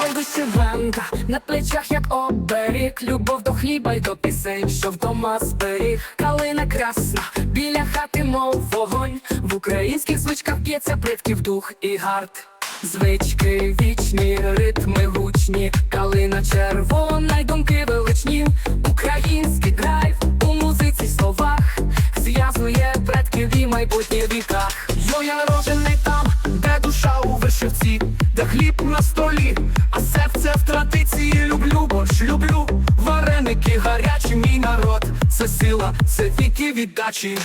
Ой, вишиванка на плечах, як оберіг, любов до хліба й до пісень, що вдома зберіг. Калина красна, біля хати, мов вогонь. В українських звичках б'ється предків дух і гард. Звички вічні, ритми гучні, калина червона й думки величні. Український драйв у музиці словах зв'язує предків і майбутнє віках. Йо, я народжений борщ люблю, вареники гарячі, мій народ, це сила, це віки віддачі.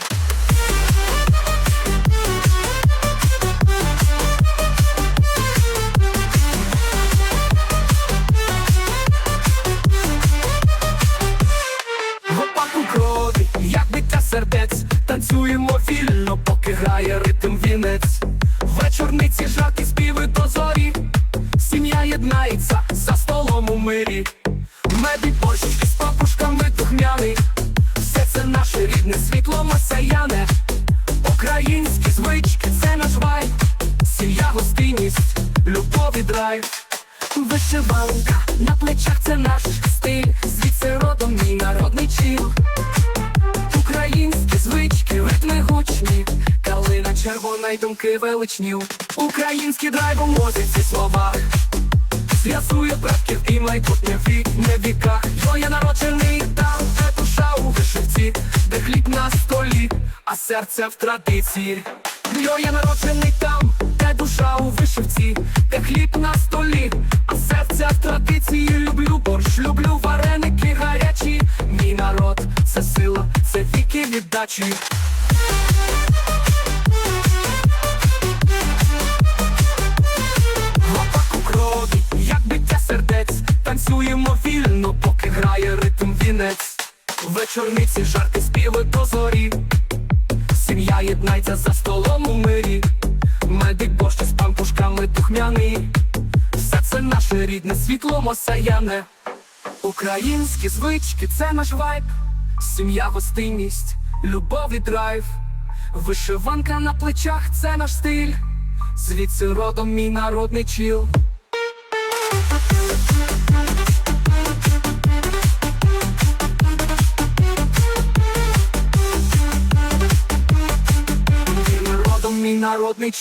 Крові, як биття сердець, танцюємо вільно, поки грає ритм вінець. Вечорниці жаркі співи до зорі, сім'я єднається за столом у мирі. Меди борщ із папушками духмяний, все це наше рідне світло масаяне. Українські звички, це наш вайб, сім'я гостинність, любов і драйв. Вишиванка на плечах це наш стиль, звідси родом мій народний чіл. Українські звички, ритми гучні, калина червона й думки величні. Український драйв у музиці словах Зв'язує предків і майбутнє вік не віках. Бо я народжений там, де душа у вишивці, де хліб на столі, а серце в традиції. Йо, я народжений там, де душа у вишивці, де хліб на столі, а серце в традиції. Люблю борщ, люблю вареники гарячі. Мій народ, це сила, це віки віддачі. Вечорниці жарти співи до зорі. Сім'я єднається за столом у мирі. Медик борщ з пампушками духмяний. Все це наше рідне світло мосаяне. Українські звички це наш вайб, сім'я гостинність, любов і драйв. Вишиванка на плечах це наш стиль. Звідси родом мій народний чіл. Мій